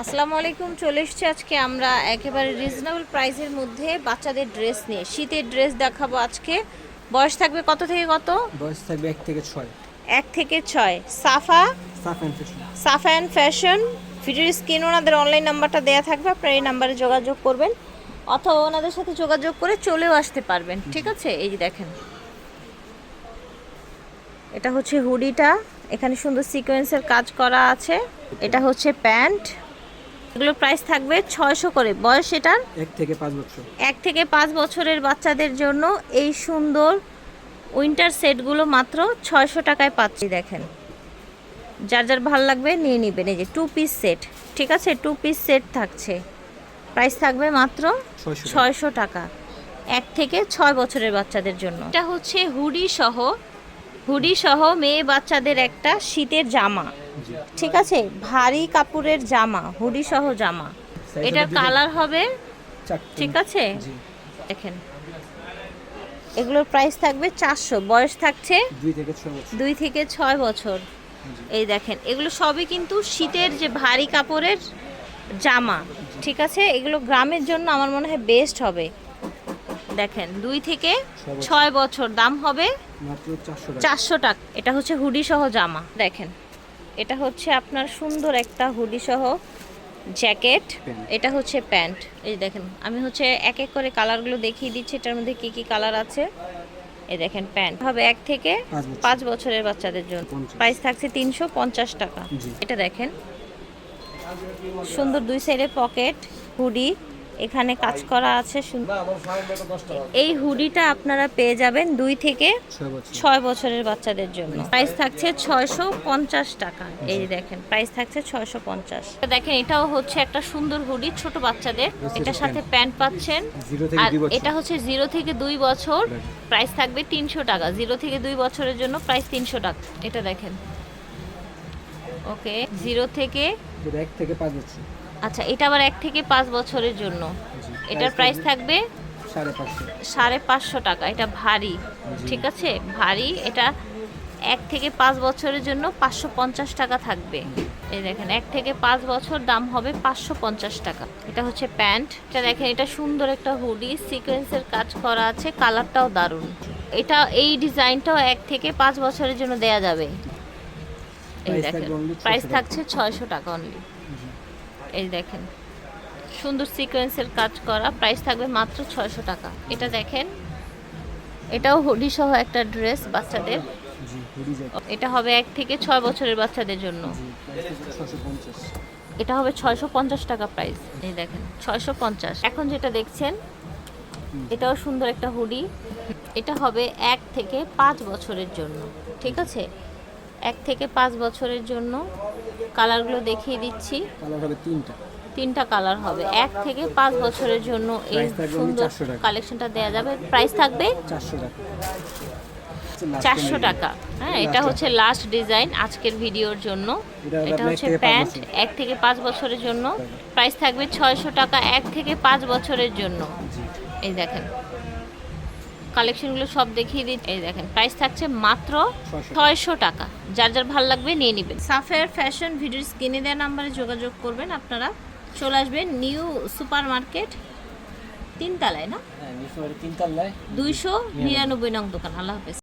আসসালামু আলাইকুম চলে এসেছি আজকে আমরা একেবারে রিজনেবল প্রাইসের মধ্যে বাচ্চাদের ড্রেস নিয়ে। শীতের ড্রেস দেখাবো আজকে। বয়স থাকবে কত থেকে কত? বয়স থাকবে এক থেকে ছয়। এক থেকে ছয়। Safa? Safa and fashion Safa and fashion ভিডিওর স্ক্রিন ওনাদের অনলাইন নাম্বারটা দেওয়া থাকবে আপনারা এই নাম্বারে যোগাযোগ করবেন। অথবা ওনাদের সাথে যোগাযোগ করে চলেও আসতে পারবেন ঠিক আছে? এই দেখেন। এটা হচ্ছে হুডিটা। এখানে সুন্দর সিকোয়েন্সের কাজ করা আছে। এটা হচ্ছে প্যান্ট। এগুলোর প্রাইস থাকবে ছয়শো করে। বয়স এটার? এক থেকে পাঁচ বছর। এক থেকে পাঁচ বছরের বাচ্চাদের জন্য এই সুন্দর উইন্টার সেটগুলো মাত্র ছয়শো টাকায় পাচ্ছি দেখেন। যার যার ভালো লাগবে নিয়ে নেবেন। এই যে টু পিস সেট ঠিক আছে? টু পিস সেট থাকছে। প্রাইস থাকবে মাত্র ছয়শো টাকা। ছয়শো টাকা। এক থেকে ছয় বছরের বাচ্চাদের জন্য। এটা হচ্ছে হুডি সহ হুডি সহ মেয়ে বাচ্চাদের একটা শীতের জামা। ঠিক আছে? ভারী কাপড়ের জামা হুডি সহ জামা এটার কালার হবে ঠিক আছে? দেখেন। এগুলোর প্রাইস থাকবে চারশো। বয়স থাকছে দুই থেকে ছয় বছর। এই দেখেন এগুলো সবই কিন্তু শীতের যে ভারী কাপড়ের জামা। ঠিক আছে? এগুলো গ্রামের জন্য আমার মনে হয় বেস্ট হবে। দেখেন দুই থেকে ছয় বছর। দাম হবে চারশো টাকা। এটা হচ্ছে হুডি সহ জামা। দেখেন এটা হচ্ছে আপনার সুন্দর একটা হুডি সহ জ্যাকেট এটা হচ্ছে প্যান্ট। এই দেখেন আমি হচ্ছে এক এক করে কালারগুলো দেখিয়ে দিচ্ছি। এটার মধ্যে কি কি কালার আছে? এই দেখেন প্যান্ট। হবে এক থেকে পাঁচ বছরের বাচ্চাদের জন্য। প্রাইস থাকছে তিনশো পঞ্চাশ টাকা। এটা দেখেন সুন্দর দুই সাইডে পকেট হুডি। এখানে কাজ করা আছে সুন্দর এই হুডিটা আপনারা পেয়ে যাবেন দুই থেকে ছয় বছরের বাচ্চাদের জন্য। প্রাইস থাকছে ছয়শো পঞ্চাশ টাকা। এই দেখেন প্রাইস থাকছে ছয়শো পঞ্চাশ। দেখেন এটাও হচ্ছে একটা সুন্দর হুডি ছোট বাচ্চাদের। এটার সাথে প্যান্ট। পাচ্ছেন। আর এটা হচ্ছে জিরো থেকে দুই বছর. প্রাইস থাকবে তিনশো টাকা। জিরো থেকে দুই বছরের জন্য প্রাইস তিনশো টাকা। এটা দেখেন। ওকে জিরো থেকে এক থেকে পাঁচ বছর। আচ্ছা এটা আবার এক থেকে পাঁচ বছরের জন্য। এটার প্রাইস থাকবে সাড়ে পাঁচশো। টাকা এটা ভারী ঠিক আছে? ভারী এটা এক থেকে পাঁচ বছরের জন্য পাঁচশো পঞ্চাশ টাকা থাকবে। এই দেখেন এক থেকে পাঁচ বছর দাম হবে পাঁচশো পঞ্চাশ টাকা। এটা হচ্ছে প্যান্ট এটা দেখেন এটা সুন্দর একটা হুডি সিকোয়েন্সের কাজ করা আছে কালারটাও দারুণ। এটা এই ডিজাইনটাও এক থেকে পাঁচ বছরের জন্য দেয়া যাবে। এই দেখেন প্রাইস থাকছে ছয়শো টাকা অনলি এই দেখেন। সুন্দর সিকোয়েন্সের কাজ করা প্রাইস থাকবে মাত্র ছয়শো টাকা। এটা দেখেন, এটাও হুডি সহ একটা ড্রেস বাচ্চাদের। এটা হবে এক থেকে ছয় বছরের বাচ্চাদের জন্য। এটা হবে ছয়শো পঞ্চাশ টাকা প্রাইস এই দেখেন, ছয়শো পঞ্চাশ। এখন যেটা দেখছেন, এটাও সুন্দর একটা হুডি। এটা হবে এক থেকে পাঁচ বছরের জন্য। ঠিক আছে? এক থেকে পাঁচ বছরের জন্য কালারগুলো দেখিয়ে দিচ্ছি। কালার হবে তিনটা। তিনটা কালার হবে। এক থেকে পাঁচ বছরের জন্য এই সুন্দর 400 কালেকশনটা দেওয়া যাবে। প্রাইস থাকবে চারশো টাকা। চারশো টাকা। হ্যাঁ এটা হচ্ছে লাস্ট ডিজাইন আজকের ভিডিওর জন্য। এটা হচ্ছে প্যান্ট। এক থেকে পাঁচ বছরের জন্য। প্রাইস থাকবে ছয়শো টাকা। এক থেকে পাঁচ বছরের জন্য। এই দেখেন। কালেকশনগুলো সব দেখিয়ে দিই। এই দেখেন প্রাইস থাকছে মাত্র ছয়শো টাকা। যার যার ভালো লাগবে নিয়ে নেবেন। সাফের ফ্যাশন ভিডিওর স্ক্রিনে দেওয়া নাম্বারে যোগাযোগ করবেন আপনারা। চলে আসবেন নিউ সুপার মার্কেট তিনতলায় না? হ্যাঁ দুইশো নিরানব্বই নং দোকান। আল্লাহ হাফেজ।